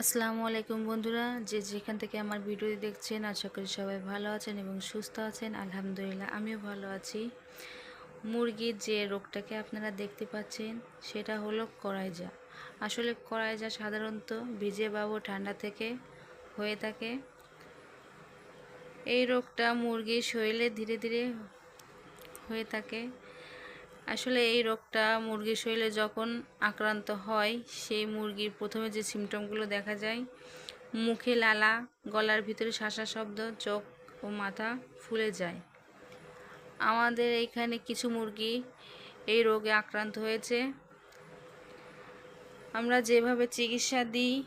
আসসালামু আলাইকুম বন্ধুরা, যে যেখান থেকে আমার ভিডিও দেখছেন, আশা করি সবাই ভালো আছেন এবং সুস্থ আছেন। আলহামদুলিল্লাহ, আমিও ভালো আছি। মুরগির যে রোগটাকে আপনারা দেখতে পাচ্ছেন, সেটা হলো কড়াইজা আসলে কড়াইজা সাধারণত ভিজে বাবু ঠান্ডা থেকে হয়ে থাকে। এই রোগটা মুরগির শরীরে ধীরে ধীরে হয়ে থাকে। আসলে এই রোগটা মুরগির শরীরে যখন আক্রান্ত হয়, সেই মুরগির প্রথমে যে সিমটমগুলো দেখা যায়, মুখে লালা, গলার ভিতরে শাসা শব্দ, চোখ ও মাথা ফুলে যায়। আমাদের এইখানে কিছু মুরগি এই রোগে আক্রান্ত হয়েছে। আমরা যেভাবে চিকিৎসা দিই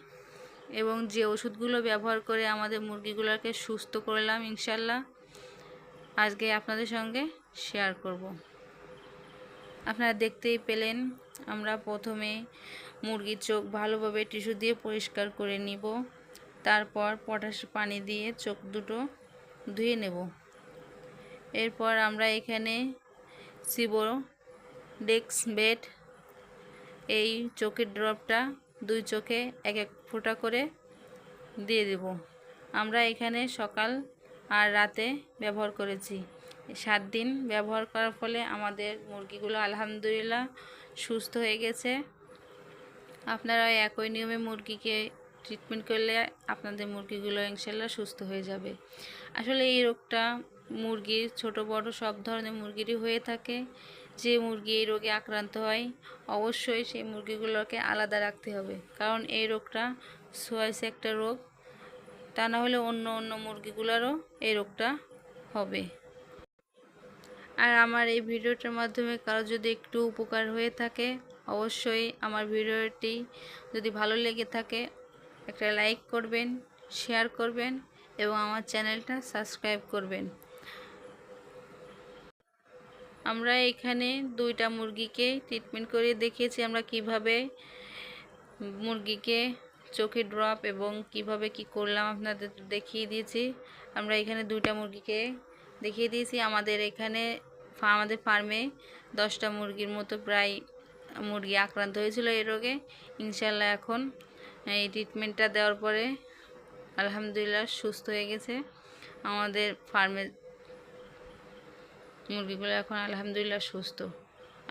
এবং যে ওষুধগুলো ব্যবহার করে আমাদের মুরগিগুলোকে সুস্থ করলাম, ইনশাল্লাহ, আজকে আপনাদের সঙ্গে শেয়ার করব। আপনারা দেখতেই পেলেন, আমরা প্রথমে মুরগির চোখ ভালোভাবে টিস্যু দিয়ে পরিষ্কার করে নিব, তারপর পটাশ পানি দিয়ে চোখ দুটো ধুয়ে নেব। এরপর আমরা এখানে সিবো ডেক্স বেড, এই চোখের ড্রপটা দুই চোখে এক এক ফোঁটা করে দিয়ে দেব। আমরা এখানে সকাল আর রাতে ব্যবহার করেছি। সাত দিন ব্যবহার করার ফলে আমাদের মুরগিগুলো আলহামদুলিল্লাহ সুস্থ হয়ে গেছে। আপনারা একই নিয়মে মুরগিকে ট্রিটমেন্ট করলে আপনাদের মুরগিগুলো ইনশাল্লাহ সুস্থ হয়ে যাবে। আসলে এই রোগটা মুরগির ছোট, বড় সব ধরনের মুরগিরই হয়ে থাকে। যে মুরগি এই রোগে আক্রান্ত হয়, অবশ্যই সেই মুরগিগুলোকে আলাদা রাখতে হবে। কারণ এই রোগটা সোয়াইস একটা রোগ, তা না হলে অন্য অন্য মুরগিগুলোরও এই রোগটা হবে। আর আমার এই ভিডিওটার মাধ্যমে কারও যদি একটু উপকার হয়ে থাকে, অবশ্যই আমার ভিডিওটি যদি ভালো লেগে থাকে, একটা লাইক করবেন, শেয়ার করবেন এবং আমার চ্যানেলটা সাবস্ক্রাইব করবেন। আমরা এখানে দুইটা মুরগিকে ট্রিটমেন্ট করে দেখিয়েছি। আমরা কীভাবে মুরগিকে চোখে ড্রপ এবং কীভাবে কি করলাম আপনাদের দেখিয়ে দিয়েছি। আমরা এখানে দুইটা মুরগিকে দেখিয়ে দিয়েছি। আমাদের এখানে আমাদের ফার্মে দশটা মুরগির মতো প্রায় মুরগি আক্রান্ত হয়েছিল এই রোগে। ইনশাল্লাহ এখন এই ট্রিটমেন্টটা দেওয়ার পরে আলহামদুলিল্লাহ সুস্থ হয়ে গেছে। আমাদের ফার্মের মুরগিগুলো এখন আলহামদুলিল্লাহ সুস্থ।